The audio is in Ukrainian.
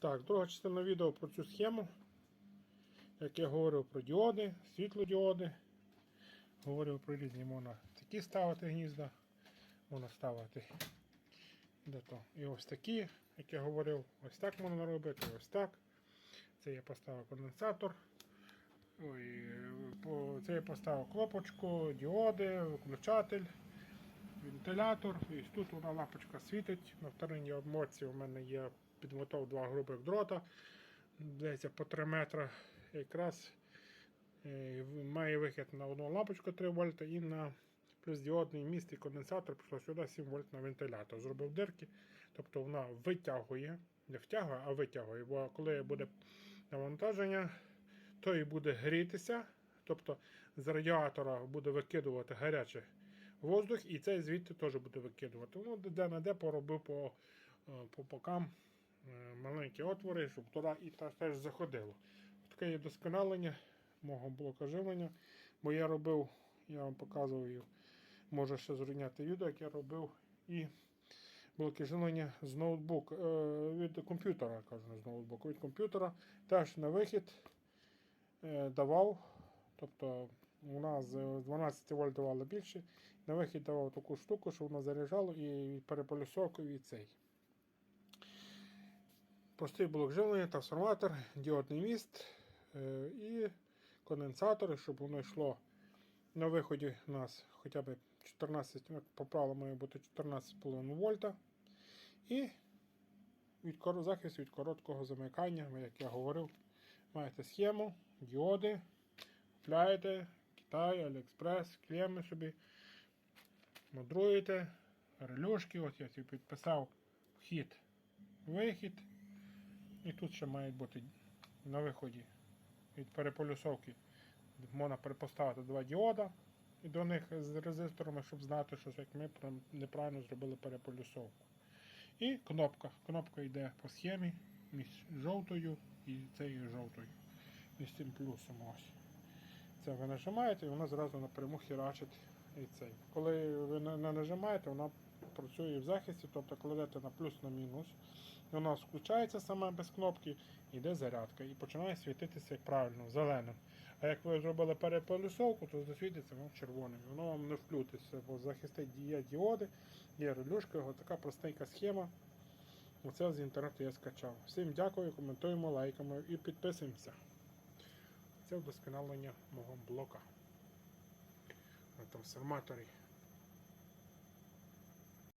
Так, друга частина відео про цю схему. Як я говорив про діоди, світлодіоди. Говорив про різні можна такі ставити гнізда, можна ставити де то. І ось такі, як я говорив, ось так можна робити, ось так. Це я поставив конденсатор. Ой, це я поставив кнопочку, діоди, виключатель, вентилятор. І тут вона лампочка світить. На вторинній обмотці у мене є підмотов два грубих дрота. Десь по 3 метри. Якраз е, має вихід на одну лампочку 3 вольта і на плюс діодний міст і конденсатор пішло сюди 7 вольт на вентилятор. Зробив дирки, тобто вона витягує, не втягує, а витягує. Бо коли буде навантаження, то і буде грітися. Тобто з радіатора буде викидувати гарячий воздух, і цей звідти теж буде викидувати. Ну, де на де поробив по, е, по бокам е, маленькі отвори, щоб туди і теж заходило. Таке є досконалення мого блока живлення. Бо я робив, я вам показую, може ще зрівняти відео, як я робив і блоки живлення з ноутбук, е, від комп'ютера, кажу, з ноутбуку, від комп'ютера. Теж на вихід давав. Тобто у нас з 12 вольт давало більше. На вихід давав таку штуку, що воно заряджало і переполюсовку і цей. Простий блок живлення, трансформатор, діодний міст е, і конденсатори, щоб воно йшло на виході у нас хоча б 14, ну, по правилу має бути 14,5 вольта. І від, захист від короткого замикання, як я говорив, маєте схему, діоди, купляєте, Китай, Аліекспрес, клеми собі, модруєте, релюшки, от я собі підписав вхід, вихід. І тут ще мають бути на виході від переполюсовки. Можна перепоставити два діода і до них з резисторами, щоб знати, що як ми неправильно зробили переполюсовку. І кнопка. Кнопка йде по схемі між жовтою і цією жовтою. Між цим плюсом ось. Це ви нажимаєте і вона зразу напряму херачить і цей. Коли ви не нажимаєте, вона працює в захисті, тобто кладете на плюс на мінус. Вона включається сама без кнопки, йде зарядка і починає світитися як правильно, зеленим. А як ви зробили переполюсовку, то засвітиться вам червоним. Воно вам не включиться, бо захистить є діоди, є релюшка, ось така простенька схема. Оце з інтернету я скачав. Всім дякую, коментуємо, лайками і підписуємося. Це вдосконалення мого блока на трансформаторі.